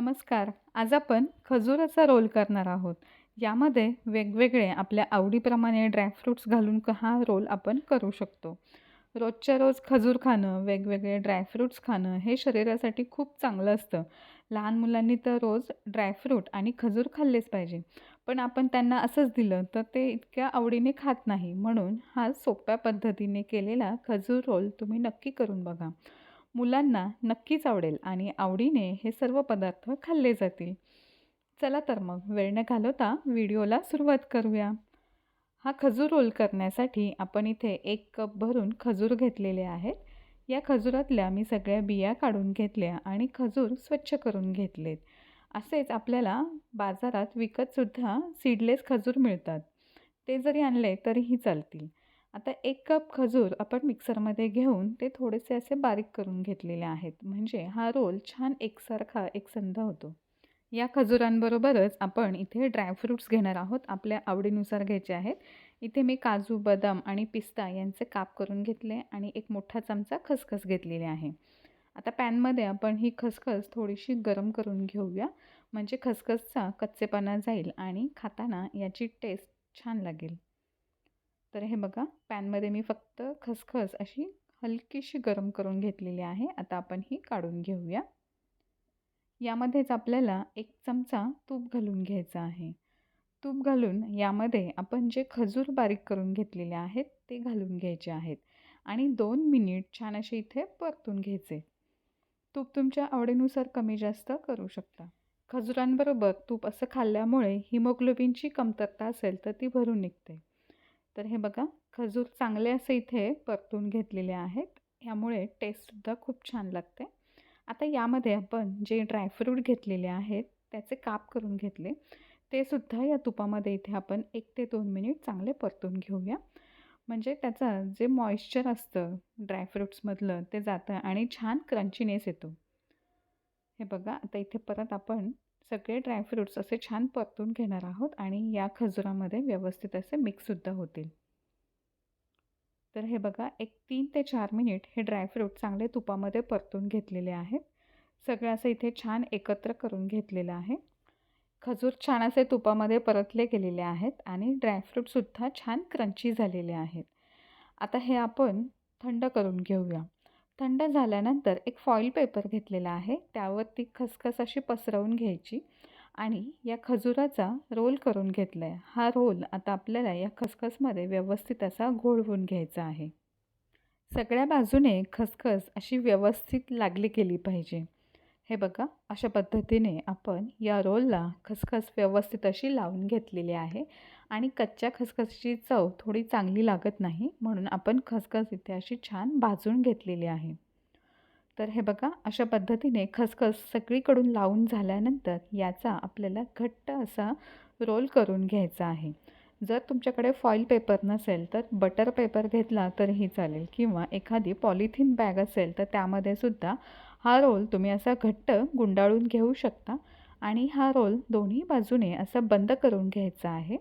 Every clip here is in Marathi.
नमस्कार. आज आपण खजुराचा रोल करणार आहोत. यामध्ये वेगवेगळे आपल्या आवडीप्रमाणे ड्रायफ्रूट्स घालून हा रोल आपण करू शकतो. रोजच्या रोज खजूर खाणं वेगवेगळे ड्रायफ्रूट्स खाणं हे शरीरासाठी खूप चांगलं असतं. लहान मुलांनी तर रोज ड्रायफ्रूट आणि खजूर खाल्लेच पाहिजे. पण आपण त्यांना असंच दिलं तर ते इतक्या आवडीने खात नाही. म्हणून हा सोप्या पद्धतीने केलेला खजूर रोल तुम्ही नक्की करून बघा. मुलांना नक्कीच आवडेल आणि आवडीने हे सर्व पदार्थ खाल्ले जातील. चला तर मग वेळ न घालवता व्हिडिओला सुरुवात करूया. हा खजूर रोल करण्यासाठी आपण इथे एक कप भरून खजूर घेतलेले आहेत. या खजुरातल्या मी सगळ्या बिया काढून घेतल्या आणि खजूर स्वच्छ करून घेतलेत. असेच आपल्याला बाजारात विकतसुद्धा सीडलेस खजूर मिळतात. ते जरी आणले तरीही चालतील. आता एक कप खजूर आपण मिक्सरमध्ये घेऊन ते थोडेसे असे बारीक करून घेतलेले आहेत. म्हणजे हा रोल छान एकसारखा एकसंध होतो. या खजुरांबरोबरच आपण इथे ड्रायफ्रूट्स घेणार आहोत आपल्या आवडीनुसार घ्यायचे आहेत. इथे मी काजू बदाम आणि पिस्ता यांचे काप करून घेतले आणि एक मोठा चमचा खसखस घेतलेले आहे. आता पॅनमध्ये आपण ही खसखस थोडीशी गरम करून घेऊया. म्हणजे खसखसचा कच्चेपणा जाईल आणि खाताना याची टेस्ट छान लागेल. तर हे बघा पॅनमध्ये मी फक्त खसखस अशी हलकीशी गरम करून घेतलेली आहे. आता आपण ही काढून घेऊया. यामध्येच आपल्याला एक चमचा तूप घालून घ्यायचा आहे. तूप घालून यामध्ये आपण जे खजूर बारीक करून घेतलेले आहेत ते घालून घ्यायचे आहेत. आणि दोन मिनिट छान असे इथे परतून घ्यायचे. तूप तुमच्या आवडीनुसार कमी जास्त करू शकता. खजुरांबरोबर तूप असं खाल्ल्यामुळे हिमोग्लोबिनची कमतरता असेल तर ती भरून निघते. तर हे बघा खजूर चांगले असे इथे परतून घेतलेले आहेत. ह्यामुळे टेस्टसुद्धा खूप छान लागते. आता यामध्ये आपण जे ड्रायफ्रूट घेतलेले आहेत त्याचे काप करून घेतले. ते सुद्धा या तुपामध्ये इथे आपण एक ते दोन मिनिट चांगले परतून घेऊया. म्हणजे त्याचा जे मॉइश्चर असतं ड्रायफ्रूट्समधलं ते जातं आणि छान क्रंचीनेस येतो. हे बघा आता इथे परत आपण सगळे ड्रायफ्रूट्स असे छान परतून घेणार आहोत आणि या खजुरामध्ये व्यवस्थित असे मिक्ससुद्धा होतील. तर हे बघा एक तीन ते चार मिनिट हे ड्रायफ्रूट चांगले तुपामध्ये परतून घेतलेले आहेत. सगळं असं इथे छान एकत्र करून घेतलेलं आहे. खजूर छान असे तुपामध्ये परतले गेलेले आहेत आणि ड्रायफ्रूटसुद्धा छान क्रंची झालेले आहेत. आता हे आपण थंड करून घेऊया. थंड झाल्यानंतर एक फॉईल पेपर घेतलेला आहे. त्यावर ती खसखस अशी पसरवून घ्यायची आणि या खजुराचा रोल करून घेतला आहे हा रोल आता आपल्याला या खसखसमध्ये व्यवस्थित असा घोळवून घ्यायचा आहे. सगळ्या बाजूने खसखस अशी व्यवस्थित लागली गेली पाहिजे. हे बघा अशा पद्धतीने आपण या रोलला खसखस व्यवस्थित अशी लावून घेतलेली आहे. आणि कच्च्या खसखसची चव थोडी चांगली लागत नाही म्हणून आपण खसखस इथे अशी छान भाजून घेतलेली आहे. तर हे बघा अशा पद्धतीने खसखस सगळीकडून लावून झाल्यानंतर याचा आपल्याला घट्ट असा रोल करून घ्यायचा आहे. जर तुमच्याकडे फॉईल पेपर नसेल तर बटर पेपर घेतला तरीही चालेल किंवा एखादी पॉलिथिन बॅग असेल तर त्यामध्ये सुद्धा हा रोल तुम्ही असा घट्ट गुंडाळून घेऊ शकता आणि हा रोल दोन्ही बाजूने असा बंद करून घ्यायचा आहे.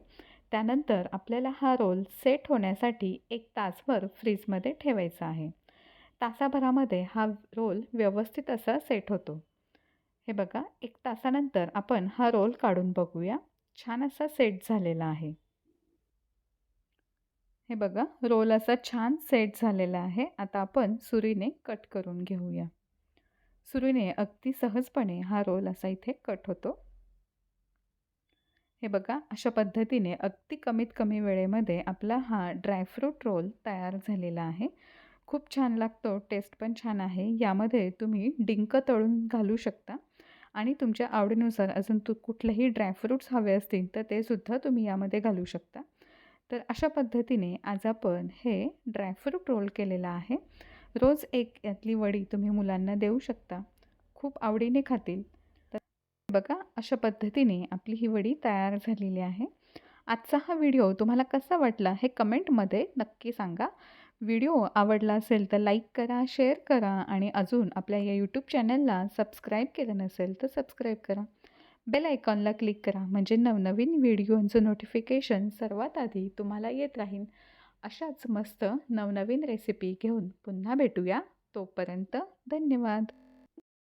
त्यानंतर आपल्याला हा रोल सेट होण्यासाठी एक तासभर फ्रीजमध्ये ठेवायचा आहे. तासाभरामध्ये हा रोल व्यवस्थित असा सेट होतो. हे बघा एक तासानंतर आपण हा रोल काढून बघूया. छान असा सेट झालेला आहे. हे बघा रोल असा छान सेट झालेला आहे. आता आपण सुरीने कट करून घेऊया. सुरीने अगदी सहजपणे हा रोल असा इथे कट होतो. हे बघा अशा पद्धतीने अगदी कमीत कमी वेळेमध्ये आपला हा ड्रायफ्रूट रोल तयार झालेला आहे. खूप छान लागतो टेस्ट पण छान आहे. यामध्ये तुम्ही डिंक तळून घालू शकता आणि तुमच्या आवडीनुसार अजून तू कुठलेही ड्रायफ्रूट्स हवे असतील तर ते सुद्धा तुम्ही यामध्ये घालू शकता. तर अशा पद्धतीने आज आपण हे ड्रायफ्रूट रोल केलेला आहे. रोज एक यातली वडी तुम्ही मुलांना देऊ शकता. खूप आवडीने खातील. बघा अशा पद्धतीने आपली ही वडी तयार झालेली आहे. आजचा हा व्हिडिओ तुम्हाला कसा वाटला हे कमेंटमध्ये नक्की सांगा. व्हिडिओ आवडला असेल तर लाईक करा शेअर करा आणि अजून आपल्या या यूट्यूब चॅनलला सबस्क्राईब केलं नसेल तर सबस्क्राईब करा. बेल आयकॉनला क्लिक करा म्हणजे नवनवीन व्हिडिओंचं नोटिफिकेशन सर्वात आधी तुम्हाला येत राहील. अशाच मस्त नवनवीन रेसिपी घेऊन पुन्हा भेटूया. तोपर्यंत धन्यवाद.